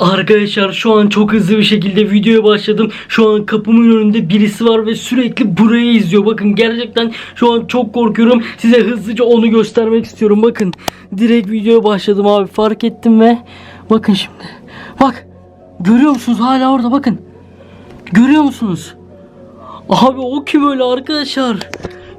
Arkadaşlar şu an çok hızlı bir şekilde videoya başladım. Şu an kapımın önünde birisi var ve sürekli burayı izliyor. Bakın gerçekten şu an çok korkuyorum. Size hızlıca onu göstermek istiyorum. Bakın direkt videoya başladım abi. Fark ettim ve bakın şimdi. Bak görüyor musunuz hala orada bakın. Görüyor musunuz? Abi o kim öyle arkadaşlar?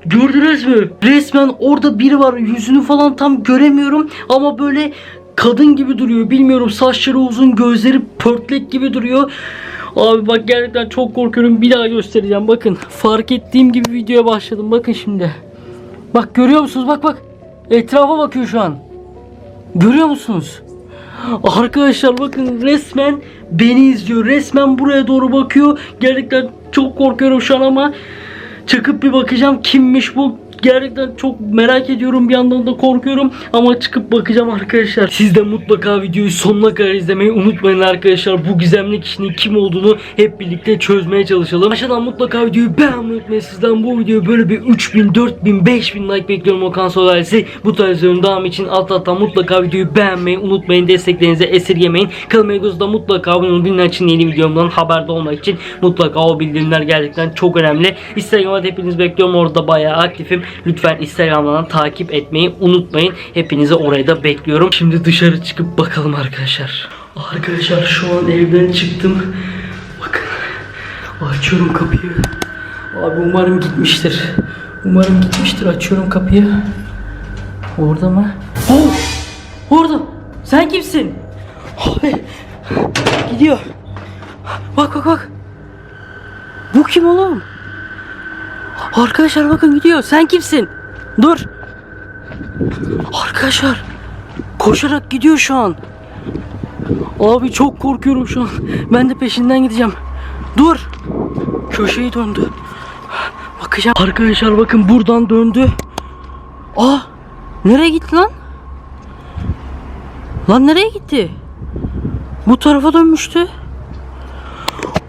Gördünüz mü? Resmen orada biri var. Yüzünü falan tam göremiyorum ama böyle kadın gibi duruyor. Bilmiyorum saçları uzun, gözleri pörtlek gibi duruyor. Abi bak gerçekten çok korkuyorum. Bir daha göstereceğim. Bakın fark ettiğim gibi videoya başladım. Bakın şimdi. Bak görüyor musunuz? Bak bak. Etrafa bakıyor şu an. Görüyor musunuz? Arkadaşlar bakın resmen beni izliyor. Resmen buraya doğru bakıyor. Gerçekten çok korkuyorum şu an ama çıkıp bir bakacağım kimmiş bu. Gerçekten çok merak ediyorum bir yandan da korkuyorum ama çıkıp bakacağım arkadaşlar. Siz de mutlaka videoyu sonuna kadar izlemeyi unutmayın arkadaşlar. Bu gizemli kişinin kim olduğunu hep birlikte çözmeye çalışalım. Aşağıdan mutlaka videoyu beğenmeyi unutmayın. Sizden bu videoya böyle bir 3000, 4000, 5000 like bekliyorum Okan Solalesi. Bu tarz videonun devamı için alt alttan mutlaka videoyu beğenmeyi unutmayın. Desteklerinizi esirgemeyin. Kanalıma da mutlaka abone olun. Bunun için yeni videomdan haberdar olmak için mutlaka o bildirimler gerçekten çok önemli. Instagram'da hepiniz bekliyorum. Orada bayağı aktifim. Lütfen Instagram'dan takip etmeyi unutmayın. Hepinizi oraya da bekliyorum. Şimdi dışarı çıkıp bakalım arkadaşlar. Arkadaşlar şu an evden çıktım. Bakın. Açıyorum kapıyı. Abi umarım gitmiştir. Umarım gitmiştir. Açıyorum kapıyı. Orada mı? Oh! Orada. Sen kimsin? Abi. Gidiyor. Bak bak bak. Bu kim oğlum? Arkadaşlar bakın gidiyor. Sen kimsin? Dur. Arkadaşlar. Koşarak gidiyor şu an. Abi çok korkuyorum şu an. Ben de peşinden gideceğim. Dur. Köşeyi döndü. Bakacağım. Arkadaşlar bakın buradan döndü. Aa! Nereye gitti lan? Lan nereye gitti? Bu tarafa dönmüştü.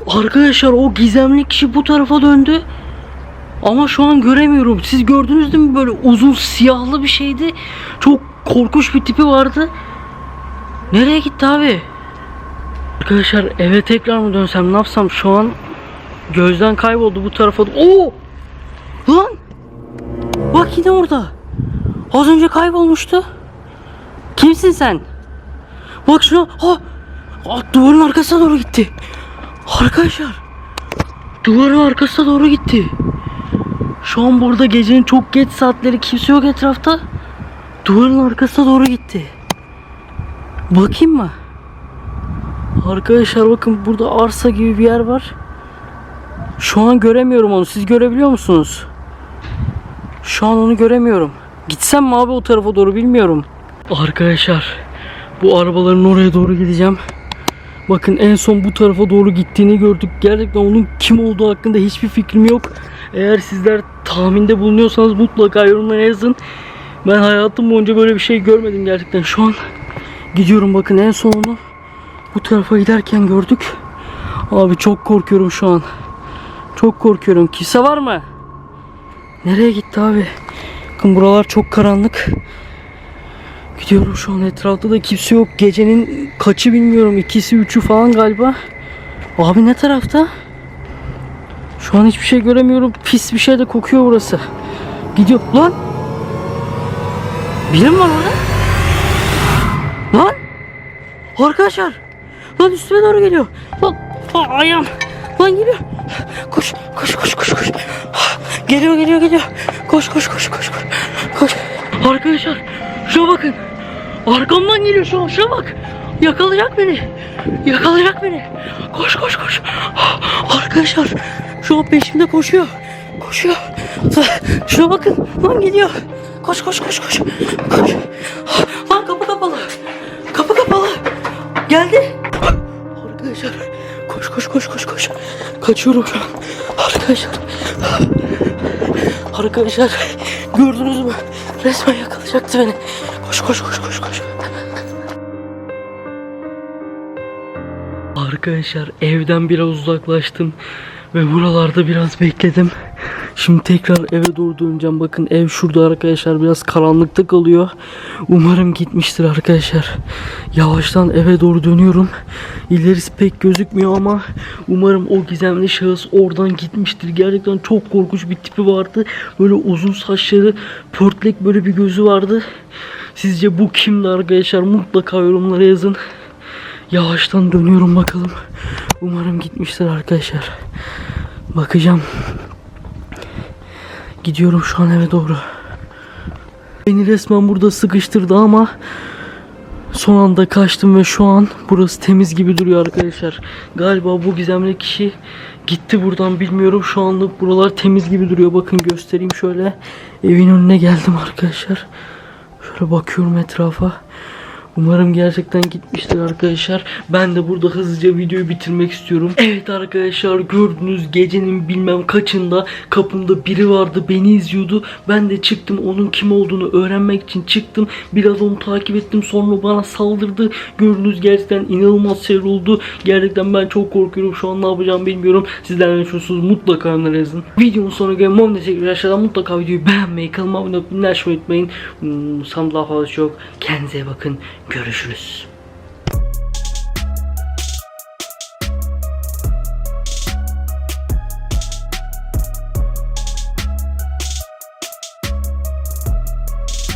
Arkadaşlar o gizemli kişi bu tarafa döndü. Ama şu an göremiyorum. Siz gördünüz değil mi böyle uzun siyahlı bir şeydi. Çok korkunç bir tipi vardı. Nereye gitti abi? Arkadaşlar eve tekrar mı dönsem ne yapsam şu an gözden kayboldu bu tarafa. Oo! Lan! Bak yine orada. Az önce kaybolmuştu. Kimsin sen? Bak şuna. Ha! Aa, duvarın arkasına doğru gitti. Arkadaşlar. Duvarın arkasına doğru gitti. Şu an burada gecenin çok geç saatleri kimse yok etrafta. Duvarın arkasına doğru gitti. Bakayım mı? Arkadaşlar bakın burada arsa gibi bir yer var. Şu an göremiyorum onu. Siz görebiliyor musunuz? Şu an onu göremiyorum. Gitsem mi abi o tarafa doğru bilmiyorum. Arkadaşlar bu arabaların oraya doğru gideceğim. Bakın en son bu tarafa doğru gittiğini gördük. Gerçekten onun kim olduğu hakkında hiçbir fikrim yok. Eğer sizler tahminde bulunuyorsanız mutlaka yorumlara yazın. Ben hayatım boyunca böyle bir şey görmedim gerçekten. Şu an gidiyorum bakın en son onu bu tarafa giderken gördük. Abi çok korkuyorum şu an. Çok korkuyorum. Kimse var mı? Nereye gitti abi? Bakın buralar çok karanlık. Gidiyorum şu an etrafta da kimse yok. Gecenin kaçı bilmiyorum. ikisi üçü falan galiba. Abi ne tarafta? Şu an hiçbir şey göremiyorum. Pis bir şey de kokuyor burası. Gidiyor. Lan! Biri var orada? Lan! Arkadaşlar! Lan üstüme doğru geliyor. Lan! Aa, ayağım! Lan geliyor. Koş, koş, koş, koş, koş. Geliyor, geliyor, geliyor. Koş, koş, koş, koş, koş. Koş. Arkadaşlar, şuna bakın. Arkamdan geliyor şu an. Şuna bak. Yakalayacak beni. Yakalayacak beni. Koş, koş, koş. Arkadaşlar, şu an peşimde koşuyor. Koşuyor. Şuna bakın. Lan geliyor. Koş, koş, koş, koş. Koş. Lan kapı kapalı. Kapı kapalı. Geldi. Arkadaşlar koş koş koş koş koş. Kaçıyorum şu an. Arkadaşlar. Arkadaşlar gördünüz mü? Resmen yakalayacaktı beni. Koş koş koş koş koş. Arkadaşlar evden biraz uzaklaştım. Ve buralarda biraz bekledim. Şimdi tekrar eve doğru döneceğim. Bakın ev şurada arkadaşlar. Biraz karanlıkta kalıyor. Umarım gitmiştir arkadaşlar. Yavaştan eve doğru dönüyorum. İlerisi pek gözükmüyor ama umarım o gizemli şahıs oradan gitmiştir. Gerçekten çok korkunç bir tipi vardı. Böyle uzun saçları, pörtlek böyle bir gözü vardı. Sizce bu kimdi arkadaşlar? Mutlaka yorumlara yazın. Yavaştan dönüyorum bakalım. Umarım gitmiştir arkadaşlar. Bakacağım. Gidiyorum şu an eve doğru. Beni resmen burada sıkıştırdı ama son anda kaçtım ve şu an burası temiz gibi duruyor arkadaşlar. Galiba bu gizemli kişi gitti buradan bilmiyorum. Şu anlık buralar temiz gibi duruyor. Bakın göstereyim şöyle. Evin önüne geldim arkadaşlar. Şöyle bakıyorum etrafa. Umarım gerçekten gitmiştir arkadaşlar. Ben de burada hızlıca videoyu bitirmek istiyorum. Evet arkadaşlar gördünüz gecenin bilmem kaçında kapımda biri vardı beni izliyordu. Ben de çıktım onun kim olduğunu öğrenmek için çıktım. Biraz onu takip ettim sonra bana saldırdı. Gördünüz gerçekten inanılmaz seyir oldu. Gerçekten ben çok korkuyorum. Şu an ne yapacağımı bilmiyorum. Sizler ne düşünüyorsunuz mutlaka yorumlara yazın. Videonun sonuna gelin. Mom destekleri aşağıdan mutlaka videoyu beğenmeyi, kanalıma abone olmayı, unutmayın. Hmm, Sanırım daha fazla çok. Kendinize bakın. Görüşürüz.